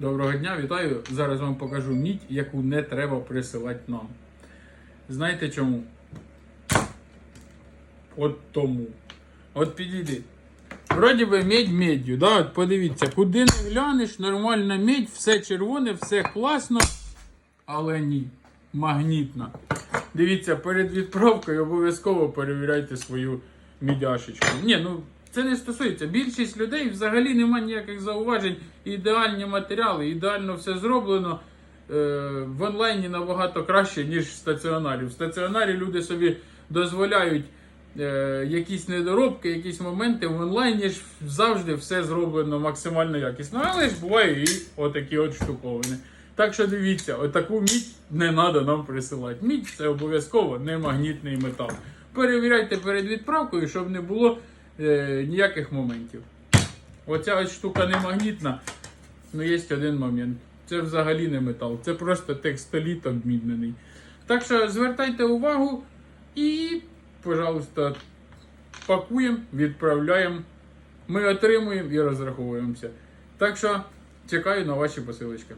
Доброго дня, вітаю! Зараз вам покажу мідь, яку не треба присилати нам. Знаєте чому? От тому. От підійди. Вроді би медь медью, да? От подивіться, куди не глянеш, нормальна медь, все червоне, все класно, але ні, магнітна. Дивіться, перед відправкою обов'язково перевіряйте свою мідяшечку. Ні, ну це не стосується. Більшість людей взагалі немає ніяких зауважень. Ідеальні матеріали, ідеально все зроблено. Е, в онлайні набагато краще, ніж в стаціонарі. В стаціонарі люди собі дозволяють е, якісь недоробки, якісь моменти. В онлайні ж завжди все зроблено максимально якісно. Але ж буває і отакі от штуковини. Так що дивіться, отаку мідь не треба нам присилати. Мідь це обов'язково не магнітний метал. Перевіряйте перед відправкою, щоб не було е, ніяких моментів. Оця ось штука не магнітна, ну є один момент. Це взагалі не метал, це просто текстоліт обмінений. Так що звертайте увагу і, пожалуйста, пакуємо, відправляємо. Ми отримуємо і розраховуємося. Так що чекаю на ваші посилочки.